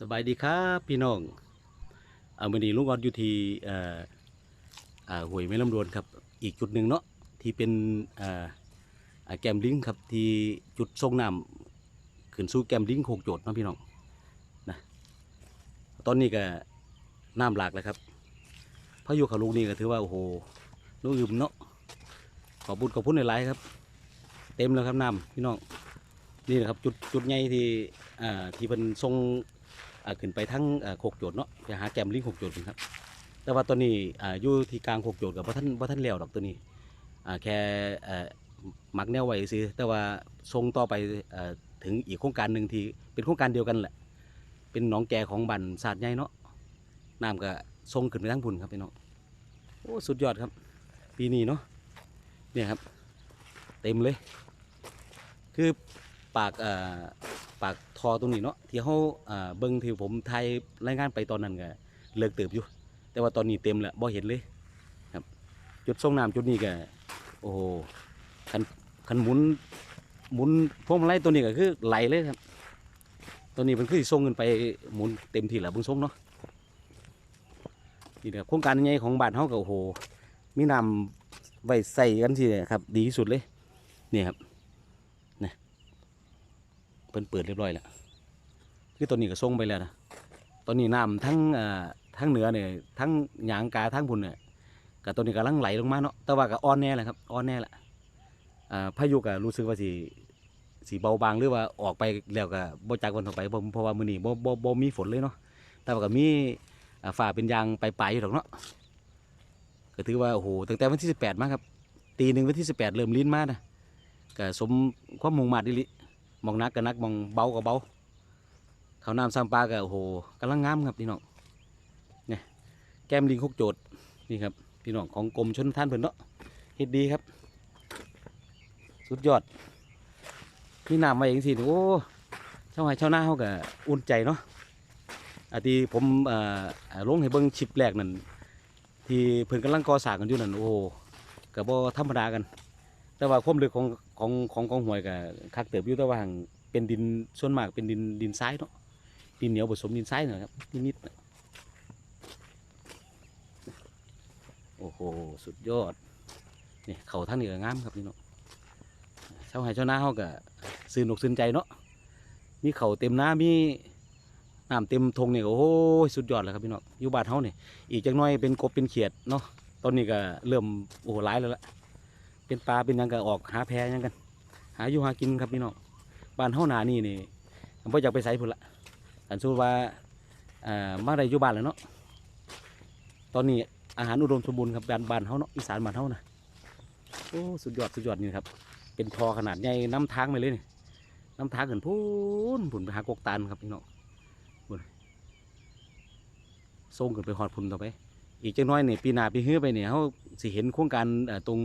สบายดีครับพี่น้องเอาวันนี้ลุงออดอยู่ที่เอ่ออ่าห้วยแม่ลำดวนครับ อีกจุดหนึ่งเนาะที่เป็นแกมลิงครับที่จุดส่งน้ำขึ้นสู่แกมลิงโคกโจดนะพี่น้องนะตอนนี้ก็น้ำหลากแล้วครับพายุเขาลูกนี่ก็ถือว่าโอ้โหลูกอึมเนาะขอบุญขอบคุณในไลายๆครับ เต็มแล้วครับน้ำพี่น้องนี่นะครับจุดจุดใหญ่ที่ที่เป็นทรง ขึ้นไปทั้งโคกโจดเนาะไปหาแกมลิงโคกโจดครับ แต่ว่าตอนนี้อยู่ที่กลางโคกโจดกับพระท่านพระท่านแล้วดอกตัวนี้แค่มักแนวไว้ซื้อแต่ว่าทรงต่อไปอถึงอีกโครงการหนึ่งที่เป็นโครงการเดียวกันแหละ เป็นหนองแกของบันศาสตร์ใหญ่เนาะน้ำก็ทรงขึ้นไปทั้งพุ่นครับพี่น้องโอ้สุดยอดครับ ปีนี้เนาะเนี่ยครับ เต็มเลย คือปากอ ปากทอตรงนี้เนาะที่เขาอ่าเบิ้งที่ผมไทยรายงานไปตอนนั้นก็เลิกเติบอยู่ แต่ว่าตอนนี้เต็มแล้วบ่เห็นเลยครับ จุดส่งน้ำจุดนี้ก็โอ้โหคันคันหมุนหมุนพวงมาลัยตัวนี้ก็คือไหลเลยครับ ตัวนี้มันคือส่งเงินไปหมุนเต็มที่แล้วเบิ่งส่งเนาะนี่นะครับโครงการใหญ่ของบ้านเฮาก็โอ้โหมีน้ำไว้ใส่กันสิครับ ดีที่สุดเลย นี่ครับ เพิ่นเปิดเรียบร้อยแล้วคือตัวนี้ก็ส่งไปแล้วนะตอนนี้น้ำทั้งทั้งเหนือเนี่ยทั้งหยางกาทั้งบุญเนี่ยกับตัวนี้กำลังไหลลงมาเนาะแต่ว่าก็อ่อนแน่แหละครับอ่อนแน่แหละอ่าพายุก็รู้สึกว่าสิสีเบาบางหรือว่าออกไปแล้วก็บ่จากวันต่อไปเพราะว่ามื้อนี้บ่บ่บ่มีฝนเลยเนาะแต่ว่าก็มีอ่าเป็นยางปลายๆอยู่ดอกเนาะก็ถือว่าโอ้โหตั้งแต่วันที่ 18 มาครับตีหนึ่งวันที่ 18 เริ่มลิ้นมานะก็สมความมุ่งมั่นดิลิ มองนักก็นักมองเบาก็เบาเขาน้ำซ้ำปลาก็โอ้โหกำลังงามครับพี่น้องเนี่ยแก้มลิงคุกโจดนี่ครับพี่น้องของกรมชนท่านเพิ่นเนาะเฮ็ดดีครับ สุดยอดมีน้ำมาเองสิโอ้เจ้าไห้เจ้าหน้าเขาก็อุ่นใจเนาะอาทีผมเอ่อเอ่อลงให้เบิ่งชิปแรกนั่นที่เพิ่นกำลังก่อสร้างกันอยู่นั่นโอ้โหก็บ่ธรรมดากัน แต่ว่าความลึกของ ของของกองหวยกับคักเติบอยู่แต่ว่าหั่งเป็นดินส่วนมากเป็นดินดินทรายเนาะดินเหนียวผสมดินทรายนะครับนิดๆน่ะโอ้โหสุดยอดนี่เขาทั้งนี้ก็งามครับพี่เน้องชาวไร่ชาวนาเขาก็ซื้อนกซื้นใจเนาะมีเขาเต็มหน้ามีน้ำเต็มทงเนี่ยโอ้โหสุดยอดเลยครับพี่น้องอยู่บ้านเขาเนี่ยอีกจักหน้อยเป็นกบเป็นเขียดเนาะตอนนี้ก็เริ่มโอ้โหร้ายแล้วละ เป็นปลาเป็นยังก็ออกหาแพหยังกัน หาอยู่หากินครับพี่น้องบ้านเฮาหนานี่นี่ผมบ่อยากไปไสพุ่นละอันสู้ว่าอ่ามาได้อยู่บ้านแล้วเนาะตอนนี้อาหารอุดมสมบูรณ์ครับบ้านบ้านเฮาเนาะอีสานบ้านเฮานะโอ้สุดยอดสุดยอดนี่ครับ เป็นทอขนาดใหญ่น้ำทางไปเลยนี่น้ำทางขึ้นพูนพุ่นไปหากกตาลครับพี่น้องพุ่นส่งขึ้นไปหอดพุ่นต่อไป อีกจังน้อยเนี่ยปีหน้าปีเฮือไปเนี่ยเขาสิเห็นโครงการตรง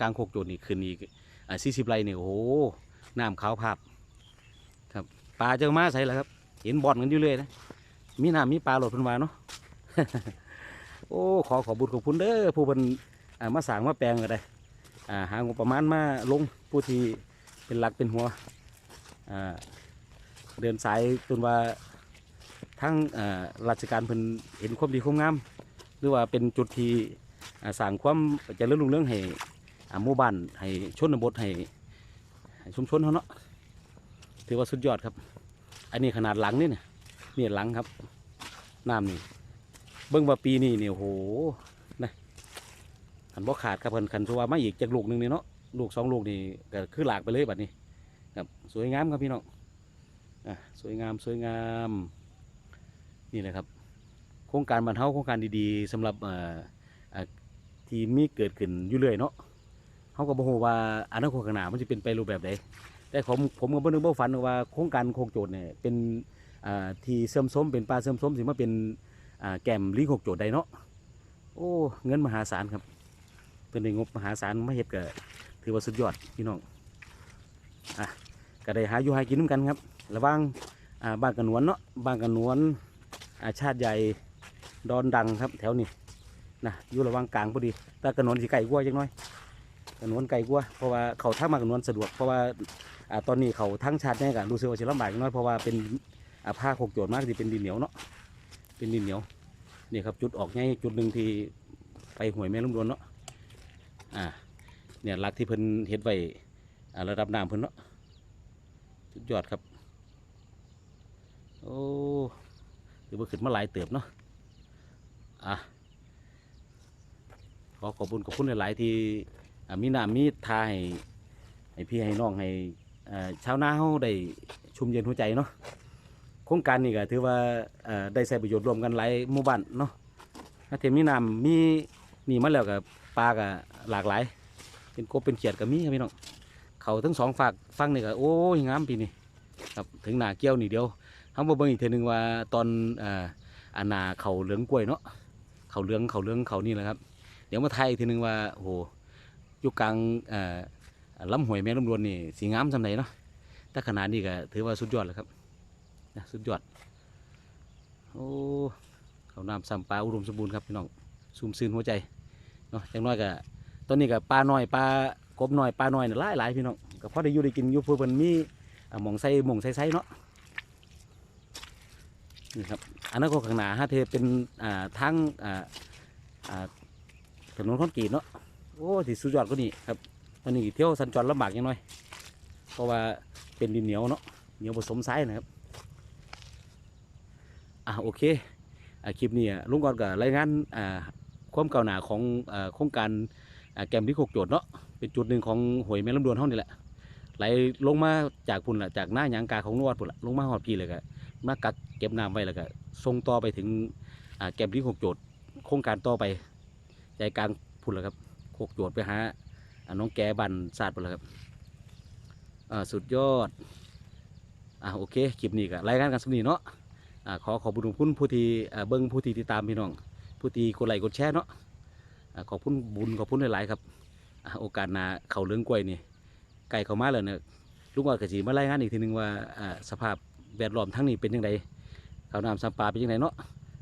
กลางโคกโจดนี่ขึ้นอีกสี่สิบไร่เนี่ยโอ้โหน้ำขาวภาพครับปลาเจ้ามาใส่แล้วครับ เห็นบ่อนกันอยู่เลยนะมีน้ำมีปลาหลดพันวาเนาะโอ้ขอขอบุญขอบคุณเด้อผู้เป็นมาสางมาแปลงก็ได้หางบประมาณมาลงผู้ที่เป็นหลักเป็นหัวเดินสายจนว่าทั้งราชการเพิ่นเห็นความดีความงาม หรือว่าเป็นจุดที่สร้างความเจริญรุ่งเรื่องให้อ่ หมู่บ้านให้ชนบทให้ให้ชุมชนเขาเนาะถือว่าสุดยอดครับ อันนี้ขนาดหลังนี่เนี่ยนี่หลังครับน้ำนี่เบิ้งว่าปีนี้เนี่ยโหนะขันบ่ขาดครับเพิ่นขันชัวามาอีกจากลูกหนึ่งนี่เนาะลูกสองลูกนี่ก็คือหลากไปเลยแบัดนี้ครับสวยงามครับพี่น้องอะสวยงามสวยงามนี่แหละครับ โครงการบรรเทาโครงการดีๆสำหรับที่มีเกิดขึ้นอยู่เรื่อยเนาะ เขาก็บอกว่าอนาคตข้างหน้ามันจะเป็นไปรูปแบบใดแต่ผมผมก็บ่นึกบ่ฝันว่าโครงการโคกโจดเนี่ยเป็นที่เสริมสมเป็นปลาเสริมสมสิมาเป็นแกมลิงโคกโจดได้เนาะโอ้เงินมหาศาลครับเป็นได้งบมหาศาลมาเฮ็ดก็ถือว่าสุดยอดพี่น้องอะก็ได้หาอยู่หากินนำกันครับระว่างบ้านกระนวนเนาะบ้านกระนวนอาชาติใหญ่ดอนดังครับแถวนี้นะอยู่ระว่างกลางพอดีแต่กระนวนสิไก่กว่าจังน้อย กระนวนไก่กว่าเพราะว่าเขาทางมากระนวนสะดวกเพราะว่าอ่าตอนนี้เขาทั้งชาติเนี่ยกันรู้สึกว่าสิลำบากน้อยเพราะว่าเป็นอ่าผ้าโคกโจดมากที่เป็นดินเหนียวเนาะเป็นดินเหนียวนี่ครับจุดออกง่ายจุดหนึ่งที่ไปห่วยแม่ลุ่มดวนเนาะอ่าเนี่ยลักที่เพิ่นเฮ็ดไว้อ่าระดับน้ำเพิ่นเนาะสุดยอดครับ โอ้ถือว่าขึ้นมาหลายเติบเนาะอะขอขอบคุณขอบคุณหลาย ๆ ที่ อ่ามีน้ำมีทาให้ให้พี่ให้น้องให้อ่าชาวนาเฮาได้ชุ่มเย็นหัวใจเนาะโครงการนี้ก็ถือว่าอ่าได้ใช้ประโยชน์รวมกันหลายหมู่บ้านเนาะถ้าเทมมีน้ำมีนี่มาแล้วกับปลาก็หลากหลาย เป็นกบเป็นเขียดก็มีครับพี่น้องเขาทั้งสองฝากฟังนี่ก็โอ้ยงามปีนี้ครับถึงหนาเกี้ยวนี่เดียวทั้งบ่เบิ่งอีกเทอนึงว่าตอนอ่าอานาเขาเหลืองกล้วยเนาะเขาเหลืองเขาเหลืองเขานี่แหละครับ เดี๋ยวมาไทยอีกทีนึงว่าโอ้โห อยู่กลางเอ่อลำห้วยแม่ลำดวนนี่สีงามสำไหนเนาะแต่ขนาดนี้ก็ถือว่าสุดยอดแล้วครับนะสุดยอดโอ้เขาน้ำซ้ำปลาอุดมสมบูรณ์ครับพี่น้องซูมซื่นหัวใจเนาะจังน้อยก็ตอนนี้ก็ปลาหน้อยปลากบหน้อยปลาหน้อยเนี่ยหลายหลายพี่น้องก็พอได้อยู่ได้กินอยู่เพื่อเพิ่นมีหมองใส่หมองใส่ใส่เนาะนี่ครับอันนั้นก็ข้างหน้าฮะเทเป็นทางถนนคอนกรีตเนาะ โอ้ที่สุดยอดก็นี่ครับตอนนี้เที่ยวสัญจรลำบากยังน้อยเพราะว่าเป็นดินเหนียวเนาะเหนียวผสมทรายนะครับอะโอเคอะคลิปนี้ลุงกอนกับรายงานอ่าความก้าวหน้าของอ่าโครงการอ่าแกมที่โคกโจดเนาะเป็นจุดหนึ่งของหวยแม่ลำดวนเท่านี่แหละไหลลงมาจากพุ่นละจากหน้าหยางกาของนวดพุ่นละลงมาหอดพี่เลยก็มากักเก็บน้ำไว้แล้วก็ส่งต่อไปถึงอ่าแกมที่โคกโจดโครงการต่อไปใจกลางพุ่นแล้วครับ โคกโจดไปหาอ่าน้องแกบันศาสตร์พุ่นแล้วครับอ่าสุดยอดอ่าโอเคคลิปนี้ก็รายงานกันสำนีเนาะอ่าขอขอบคุณคุณผู้ที่เบิ้งผู้ที่ติดตามพี่น้อง ผู้ที่กดไลค์กดแชร์เนาะอ่าขอบคุณบุญขอบคุณหลายๆครับอ่าโอกาสหน้าเขาเรื่องกล้วยนี่ไก่เขามาแล้วเนี่ยลุงว่ากระสีมารายงานอีกทีหนึงว่าอ่าสภาพแวดล้อมทั้งนี้เป็นยังไงข้าวน้ำสัมปลาเป็นยังไงเนาะ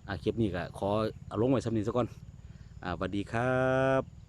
อ่าคลิปนี้ก็ขอลงไว้สำนีซะก่อนอ่าสวัสดีครับ